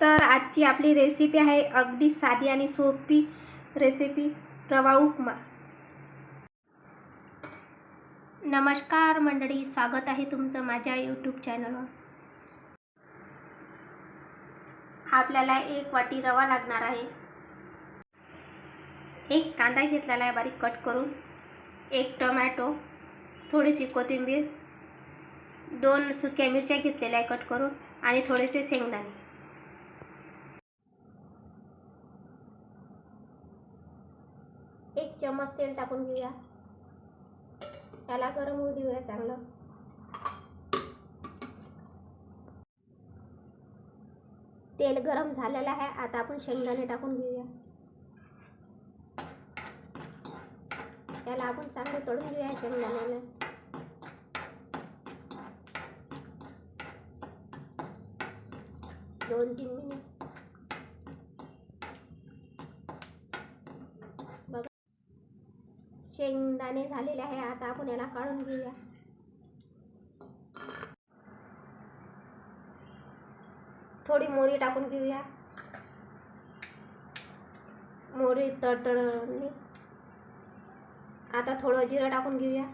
तर आजची आपली रेसिपी आहे अगदी साधी आणि सोपी रेसिपी रवा उपमा. नमस्कार मंडळी स्वागत आहे तुमचं माझ्या यूट्यूब चॅनलवर आपल्याला एक वाटी रवा लागणार आहे. एक कांदा घेतलेला आहे बारीक कट करून. एक टोमॅटो थोडीशी कोथिंबीर दोन सुक्या मिरच्या घेतलेल्या आहे कट करून आणि थोडेसे शेंगदाणे. एक चम्मच तेल टाकून घेऊया. त्याला गरम होऊ देऊया चांगलं. तेल गरम झालेलं आहे. आता आपण शेंगदाणे टाकून घेऊया. त्याला आपण चांगलं तळून घेऊया शेंगदाण्याला. दोन तीन मिनिट. शेंगदाणे झालेले आहे. आता आपण याला काढून घेऊया. थोडी मोरी टाकून घेऊया. मोरी तडतडली. आता थोडं जिरं टाकून घेऊया.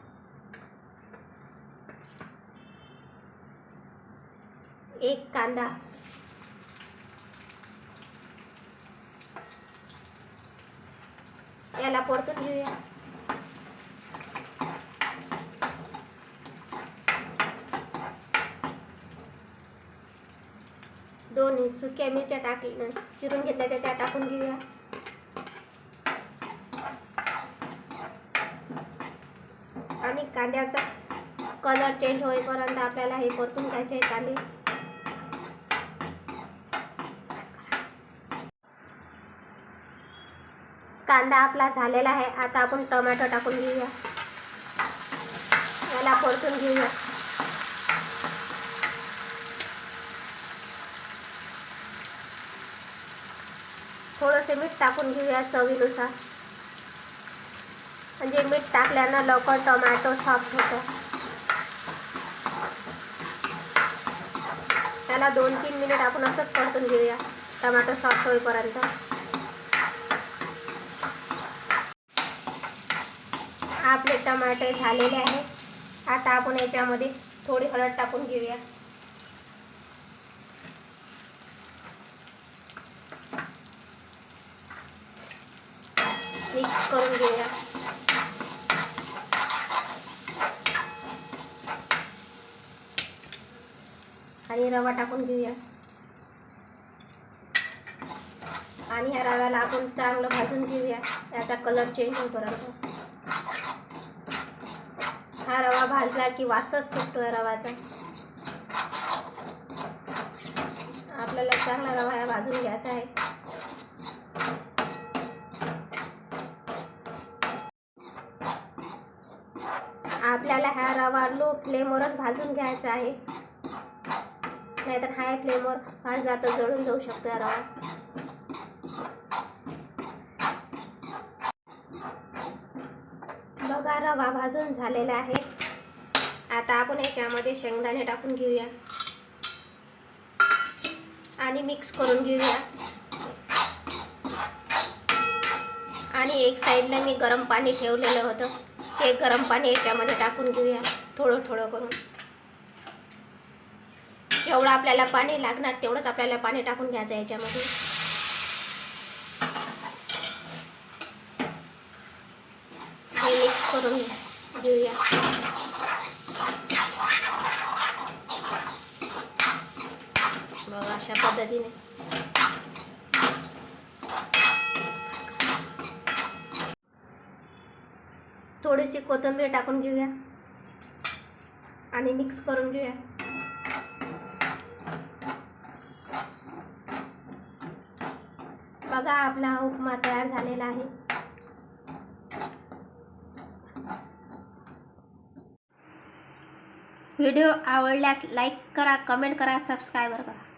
एक कांदा. याला परतून घेऊया. दोन सुक्या मिरच्या टाकल्या चिरून घेतल्याच्या त्या टाकून घेऊया. आणि कांद्याचा कलर चेंज होईपर्यंत आपल्याला हे परतून घ्यायचे आहे कांदे. कांदा आपला झालेला आहे. आता आपण टोमॅटो टाकून घेऊया. याला परतून घेऊया. थोडंसे मीठ टाकून घेऊया चवीनुसार. म्हणजे मीठ टाकल्यानं लवकर टोमॅटो सॉफ्ट होतो. त्याला दोन तीन मिनिट आपण असंच परतून घेऊया. टोमॅटो सॉफ्ट होईपर्यंत. आपले टमाटे झालेले आहे आता आपण याच्यामध्ये थोडी हळद टाकून घेऊया. मिक्स करून घेऊया. आणि रवा टाकून घेऊया. आणि ह्या रव्याला आपण चांगलं भाजून घेऊया. याचा कलर चेंज होईपर्यंत हा रवा भाजला की वासच सुटतोय रवाचा. आपल्याला चांगला रवा या भाजून घ्यायचा आहे. आपल्याला हा रवा लो फ्लेमवरच भाजून घ्यायचा आहे. नाहीतर हाय फ्लेमवर भाजला तर जळून जाऊ शकतो या रवा. बघा रवा भाजून झालेला आहे. आता आपण याच्यामध्ये शेंगदाणे टाकून घेऊया. आणि मिक्स करून घेऊया. आणि एक साईडला मी गरम पाणी ठेवलेलं होतं. ते गरम पाणी याच्यामध्ये टाकून घेऊया. थोडं थोडं करून. जेवढं आपल्याला पाणी लागणार तेवढंच आपल्याला पाणी टाकून घ्यायचं याच्यामध्ये. हे मिक्स करून घेऊया. बघा अशा पद्धतीने. थोडीशी कोथिंबीर टाकून घेऊया. आणि मिक्स करून घेऊया. बघा आपला उपमा तयार झालेला आहे. व्हिडिओ आवडल्यास लाईक करा कमेंट करा सबस्क्राईबर करा.